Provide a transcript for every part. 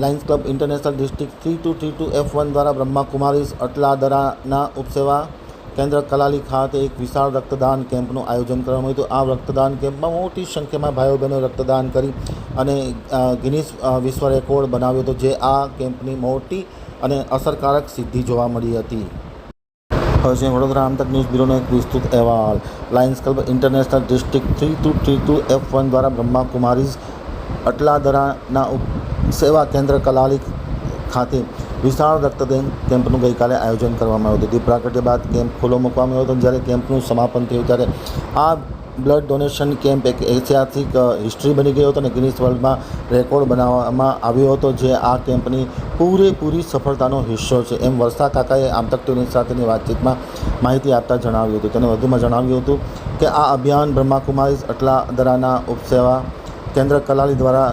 Lions club international district three two three two F one દ્વારા બ્રહ્માકુમારીઝ અટલાદરાના ઉપસેવા કેન્દ્ર કલાલી ખાતે એક વિશાળ રક્તદાન કેમ્પનું આયોજન કરવામાં આવ્યું હતું. આ રક્તદાન કેમ્પમાં મોટી સંખ્યામાં ભાઈઓ બહેનો રક્તદાન કરી અને ગિનિસ વિશ્વ રેકોર્ડ બનાવ્યો હતો, જે આ કેમ્પની મોટી અને અસરકારક સિદ્ધિ જોવા મળી હતી. હવે છે વડોદરા આમતક ન્યૂઝ બ્યુરોનો એક વિસ્તૃત અહેવાલ. Lions club international district three two three two F one દ્વારા બ્રહ્માકુમારીઝ અટલાદરાના સેવા કેન્દ્ર કલાલી ખાતે વિશાળ રક્તદાન કેમ્પનું ગઈકાલે આયોજન કરવામાં આવ્યું હતું. દીપ બાદ કેમ્પ ખુલ્લો મૂકવામાં આવ્યો હતો. જ્યારે કેમ્પનું સમાપન થયું ત્યારે આ બ્લડ ડોનેશન કેમ્પ એક ઐતિહાસિક હિસ્ટ્રી બની ગયો હતો અને ગિનિસ વર્લ્ડમાં રેકોર્ડ બનાવવામાં આવ્યો હતો જે આ કેમ્પની પૂરેપૂરી સફળતાનો હિસ્સો છે. એમ વર્ષા કાકાએ આમતક સાથેની વાતચીતમાં માહિતી આપતા જણાવ્યું હતું. તેને વધુમાં જણાવ્યું હતું કે આ અભિયાન બ્રહ્માકુમારીઝ અટલાદરાના ઉપસેવા કેન્દ્ર કલાલી દ્વારા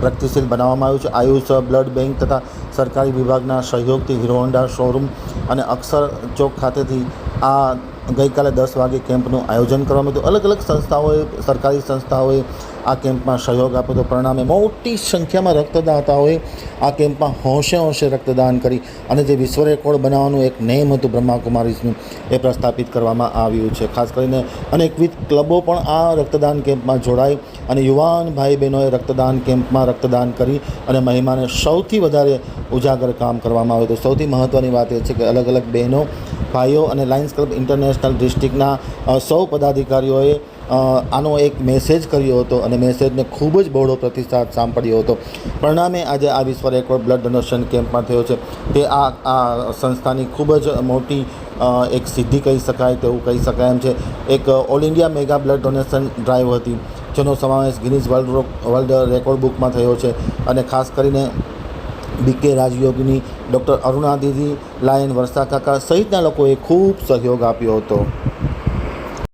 પ્રગતિશીલ બનાવવામાં આવ્યું છે. આયુષ, બ્લડ બેંક તથા સરકારી વિભાગના સહયોગથી હીરો હોન્ડા શોરૂમ અને અક્ષર ચોક ખાતેથી આ ગઈકાલે દસ વાગે કેમ્પનું આયોજન કરવામાં હતું અલગ અલગ સંસ્થાઓએ, સરકારી સંસ્થાઓએ આ કેમ્પમાં સહયોગ આપ્યો હતો. પરિણામે મોટી સંખ્યામાં રક્તદાતાઓએ આ કેમ્પમાં હોંશે હોંશે રક્તદાન કરી અને જે વિશ્વ રેકોર્ડ બનાવવાનું એક નેમ હતું બ્રહ્માકુમારીઝનું એ પ્રસ્થાપિત કરવામાં આવ્યું છે. ખાસ કરીને અનેકવિધ ક્લબો પણ આ રક્તદાન કેમ્પમાં જોડાઈ અને યુવાન ભાઈ બહેનોએ રક્તદાન કેમ્પમાં રક્તદાન કરી અને મહિમાને સૌથી વધારે ઉજાગર કામ કરવામાં આવ્યું હતું. સૌથી મહત્ત્વની વાત એ છે કે અલગ અલગ બહેનો ભાઈઓ અને લાયન્સ ક્લબ ઇન્ટરનેશનલ ડિસ્ટ્રિક્ટના સૌ પદાધિકારીઓએ આનો એક મેસેજ કર્યો હતો અને મેસેજને ખૂબ જ બહોળો પ્રતિસાદ સાંપડ્યો હતો. પરિણામે આજે આ વિશ્વ રેકોર્ડ બ્લડ ડોનેશન કેમ્પમાં થયો છે. તે આ આ સંસ્થાની ખૂબ જ મોટી એક સિદ્ધિ કહી શકાય તેવું કહી શકાય એમ છે. એક all India mega blood donation drive હતી, જેનો સમાવેશ ગિનિસ વર્લ્ડ વર્લ્ડ રેકોર્ડ બુકમાં થયો છે. અને ખાસ કરીને BK રાજયોગીની doctor Aruna Didi lion Varsha Kaka સહિતના લોકોએ ખૂબ સહયોગ આપ્યો હતો.